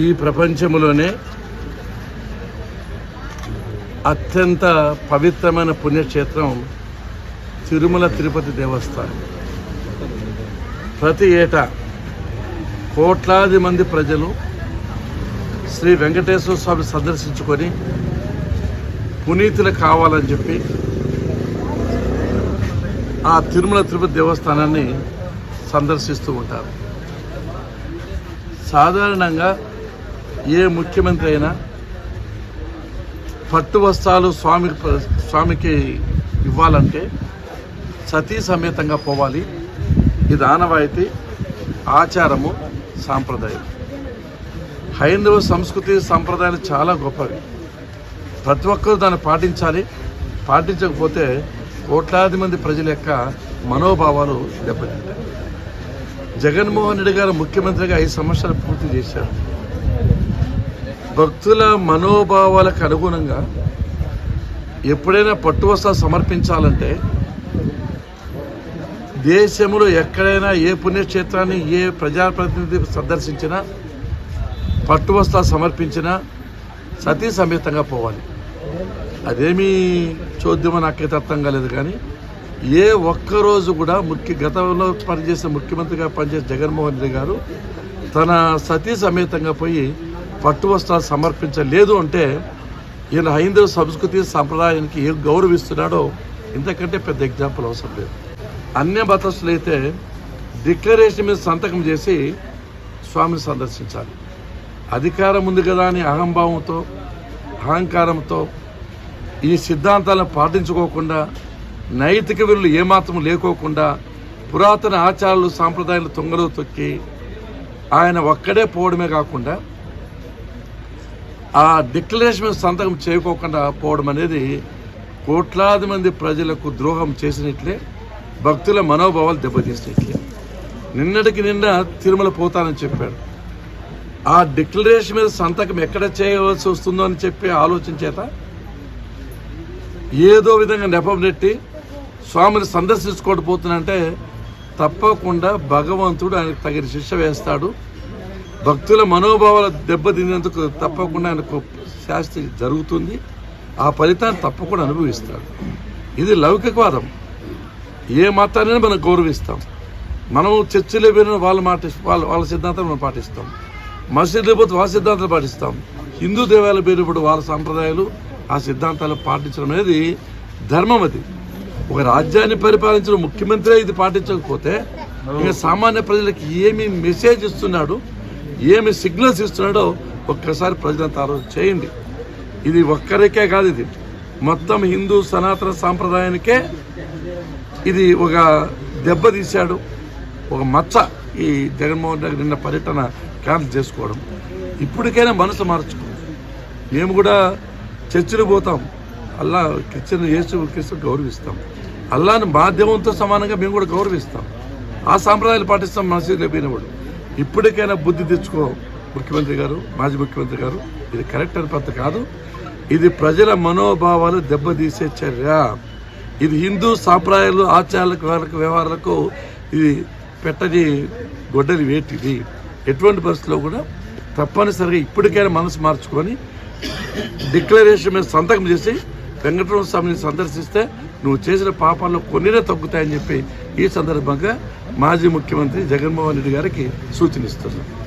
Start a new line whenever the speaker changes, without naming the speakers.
ఈ ప్రపంచంలోనే అత్యంత పవిత్రమైన పుణ్యక్షేత్రం తిరుమల తిరుపతి దేవస్థానం. ప్రతి ఏటా కోట్లాది మంది ప్రజలు శ్రీ వెంకటేశ్వర స్వామి సందర్శించుకొని పునీతులు కావాలని చెప్పి ఆ తిరుమల తిరుపతి దేవస్థానాన్ని సందర్శిస్తూ ఉంటారు. సాధారణంగా ఏ ముఖ్యమంత్రి అయినా పట్టు వస్త్రాలు స్వామి స్వామికి ఇవ్వాలంటే సతీ సమేతంగా పోవాలి. ఇది ఆనవాయితీ ఆచారము సాంప్రదాయం. హైందవ సంస్కృతి సాంప్రదాయాలు చాలా గొప్పవి. ప్రతి ఒక్కరూ దాన్ని పాటించాలి. పాటించకపోతే కోట్లాది మంది ప్రజల యొక్క మనోభావాలు దెబ్బతింటాయి. జగన్మోహన్ రెడ్డి గారు ముఖ్యమంత్రిగా ఐదు సంవత్సరాలు పూర్తి చేశారు. భక్తుల మనోభావాలకు అనుగుణంగా ఎప్పుడైనా పట్టు వస్త్రాలు సమర్పించాలంటే దేశంలో ఎక్కడైనా ఏ పుణ్యక్షేత్రాన్ని ఏ ప్రజాప్రతినిధి సందర్శించినా పట్టు వస్త్రాలు సమర్పించినా సతీ సమేతంగా పోవాలి. అదేమీ చూద్దామో నాకైతే అర్థం కాలేదు కానీ ఏ ఒక్కరోజు కూడా ముఖ్య గతంలో పనిచేసిన ముఖ్యమంత్రిగా పనిచేసిన జగన్మోహన్ రెడ్డి గారు తన సతీ సమేతంగా పోయి పట్టు వస్త్రాలు సమర్పించలేదు అంటే ఈయన హైందవ సంస్కృతి సంప్రదాయానికి ఏ గౌరవిస్తున్నాడో ఇంతకంటే పెద్ద ఎగ్జాంపుల్ అవసరం లేదు. అన్య మతస్థులు అయితే డిక్లరేషన్ మీద సంతకం చేసి స్వామిని సందర్శించాలి. అధికారం ఉంది కదా అని అహంభావంతో అహంకారంతో ఈ సిద్ధాంతాలను పాటించుకోకుండా నైతిక విలువలు ఏమాత్రం లేకోకుండా పురాతన ఆచారాలు సాంప్రదాయాలు తొంగలో తొక్కి ఆయన ఒక్కడే పోవడమే కాకుండా ఆ డిక్లరేషన్ మీద సంతకం చేయకోకుండా పోవడం అనేది కోట్లాది మంది ప్రజలకు ద్రోహం చేసినట్లే భక్తుల మనోభావాలు దెబ్బతీసినట్లే. నిన్నటికి నిన్న తిరుమల పోతానని చెప్పాడు ఆ డిక్లరేషన్ మీద సంతకం ఎక్కడ చేయవలసి వస్తుందో అని చెప్పి ఆలోచన చేత ఏదో విధంగా నెపం నెట్టి స్వామిని సందర్శించుకోకపోతున్నంటే తప్పకుండా భగవంతుడు ఆయనకు తగిన శిక్ష వేస్తాడు. భక్తుల మనోభావాలు దెబ్బతిన్నందుకు తప్పకుండా ఆయనకు శాస్తి జరుగుతుంది. ఆ ఫలితాన్ని తప్పకుండా అనుభవిస్తాడు. ఇది లౌకికవాదం. ఏ మతాన్ని మనం గౌరవిస్తాం. మనం చర్చిలో పోయిన వాళ్ళు మాట వాళ్ళ వాళ్ళ సిద్ధాంతాలు మనం పాటిస్తాం. మసీదులో పోతే వాళ్ళ సిద్ధాంతాలు పాటిస్తాం. హిందూ దేవాలయ పోయినప్పుడు వాళ్ళ సాంప్రదాయాలు ఆ సిద్ధాంతాలు పాటించడం అనేది ధర్మం అది. ఒక రాజ్యాన్ని పరిపాలించిన ముఖ్యమంత్రి ఇది పాటించకపోతే ఇంకా సామాన్య ప్రజలకు ఏమి మెసేజ్ ఇస్తున్నాడు? ఏమి సిగ్నల్స్ ఇస్తున్నాడో ఒక్కసారి ప్రజలంతా ఆలోచన చేయండి. ఇది ఒక్కరికే కాదు ఇది. మొత్తం హిందూ సనాతన సాంప్రదాయానికే ఇది ఒక దెబ్బ తీశాడు. ఒక మచ్చ ఈ జగన్మోహన్ రెడ్డి నిన్న పర్యటన క్యాన్సిల్ చేసుకోవడం. ఇప్పటికైనా మనసు మార్చుకో. మేము కూడా చర్చిలు పోతాం. అల్లా క్రిస్టియన్ యేసు క్రిస్తు గౌరవిస్తాం. అల్లాని మాధ్యమంతో సమానంగా మేము కూడా గౌరవిస్తాం. ఆ సాంప్రదాయాలు పాటిస్తాం మనసు పోయినప్పుడు. ఇప్పటికైనా బుద్ధి తెచ్చుకో ముఖ్యమంత్రి గారు మాజీ ముఖ్యమంత్రి గారు. ఇది కరెక్ట్ అని పద్ధతి కాదు. ఇది ప్రజల మనోభావాలు దెబ్బతీసే చర్య. ఇది హిందూ సాంప్రదాయాలు ఆచారాలకు వాళ్ళకు వ్యవహారాలకు ఇది పెట్టని గొడ్డలి వేటిది. ఎటువంటి పరిస్థితుల్లో కూడా తప్పనిసరిగా ఇప్పటికైనా మనసు మార్చుకొని డిక్లరేషన్ మీద సంతకం చేసి వెంకటరమణ స్వామిని సందర్శిస్తే నువ్వు చేసిన పాపాల్లో కొన్నినే తగ్గుతాయని చెప్పి ఈ సందర్భంగా మాజీ ముఖ్యమంత్రి జగన్మోహన్ రెడ్డి గారికి సూచనిస్తున్నాను